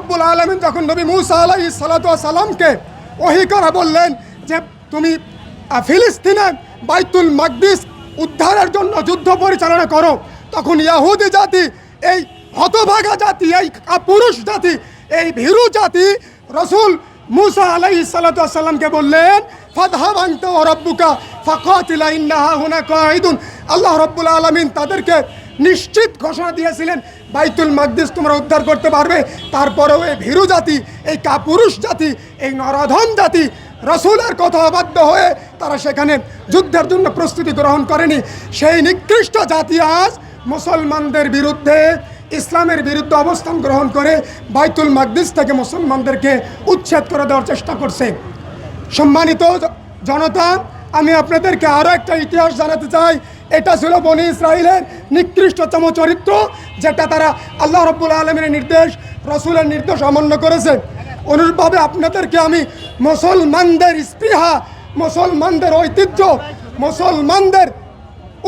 রব্বুল আলমিন যখন নবী মুসা আলাই সালাতামকে ওহি করা বললেন যে তুমি ফিলিস্তিনে বাইতুল মাকদিস উদ্ধারের জন্য যুদ্ধ পরিচালনা করো, তখন ইয়াহুদি জাতি, এই হতভাগা জাতি, এই পুরুষ জাতি, এই ভীরু জাতি রসুল মুসা আলাই সাল্লামকে বললেন ফাদহাব আনতে ও রব্বুকা ফাকাতিলা ইন্নাহা হুনা কাইদুন আল্লাহ রব্বুল আলামিন তাদেরকে নিশ্চিত ঘোষণা দিয়েছিলেন, বাইতুল মাকদিস তোমরা উদ্ধার করতে পারবে। তারপরেও এই ভীরু জাতি, এই কাপুরুষ জাতি, এই নরাধন জাতি রসুলের কথা অবাধ্য হয়ে তারা সেখানে যুদ্ধের জন্য প্রস্তুতি গ্রহণ করেনি। সেই নিকৃষ্ট জাতি আজ মুসলমানদের বিরুদ্ধে, ইসলামের বিরুদ্ধে অবস্থান গ্রহণ করে বাইতুল মাকদিস থেকে মুসলমানদেরকে উচ্ছেদ করে দেওয়ার চেষ্টা করছে। সম্মানিত জনতা আমি আপনাদেরকে আরও একটা ইতিহাস জানাতে চাই। এটা ছিল বনি ইসরায়েলের নিকৃষ্টতম চরিত্র, যেটা তারা আল্লাহ রব্বুল আলমের নির্দেশ, রসুলের নির্দেশ অমান্য করেছে। অনুরূপভাবে আপনাদেরকে আমি মুসলমানদের স্পৃহা, মুসলমানদের ঐতিহ্য, মুসলমানদের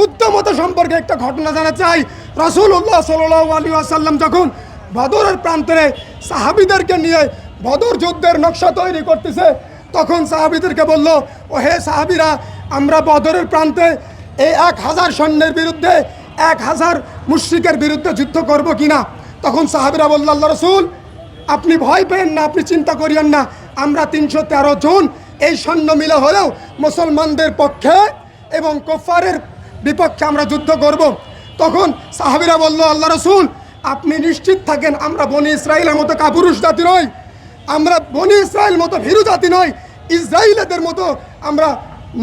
উদ্যমতা সম্পর্কে একটা ঘটনা জানা চাই। রাসূলুল্লাহ সাল্লাল্লাহু আলাইহি ওয়াসাল্লাম যখন বদরের প্রান্তরে সাহাবিদেরকে নিয়ে বদর যুদ্ধের নকশা তৈরি করতেছে তখন সাহাবীদেরকে বলল, ও হে সাহাবীরা, আমরা বদরের প্রান্তে এই এক হাজার সৈন্যের বিরুদ্ধে, এক হাজার মুশ্রিকের বিরুদ্ধে যুদ্ধ করব কিনা? তখন সাহাবীরা বলল, আল্লাহ রসুল, আপনি ভয় পেন না, আপনি চিন্তা করিয়েন না। আমরা তিনশো তেরো জন এই সৈন্য মিলে হলেও মুসলমানদের পক্ষে এবং কোফারের বিপক্ষে আমরা যুদ্ধ করব। তখন সাহাবিরা বলল, আল্লাহ রসুল, আপনি নিশ্চিত থাকেন, আমরা বনি ইসরায়েলের মতো কাপুরুষ জাতি নই। আমরা বনি ইসরায়েল মতো ভীরু জাতি নই। ইসরায়েলেদের মতো আমরা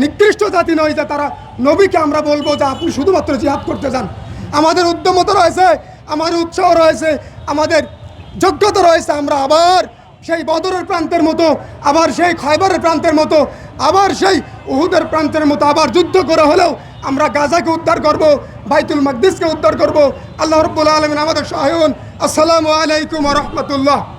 নিকৃষ্ট জাতি নয় যে তারা নবীকে আমরা বলব যে আপনি শুধুমাত্র জিহাদ করতে যান। আমাদের উদ্যমতা রয়েছে, আমাদের উৎসাহ রয়েছে, আমাদের যোগ্যতা রয়েছে, আমরা আবার সেই বদরের প্রান্তের মতো, আবার সেই খয়বরের প্রান্তের মতো, আবার সেই উহুদের প্রান্তের মতো, আবার যুদ্ধ করে হলেও আমরা গাজাকে উদ্ধার করব, বাইতুল মকদিসকে উদ্ধার করব। আল্লাহ রব্বুল আলমিন আমাদের সহায়ন আসসালামু আলাইকুম রহমতুল্লাহ।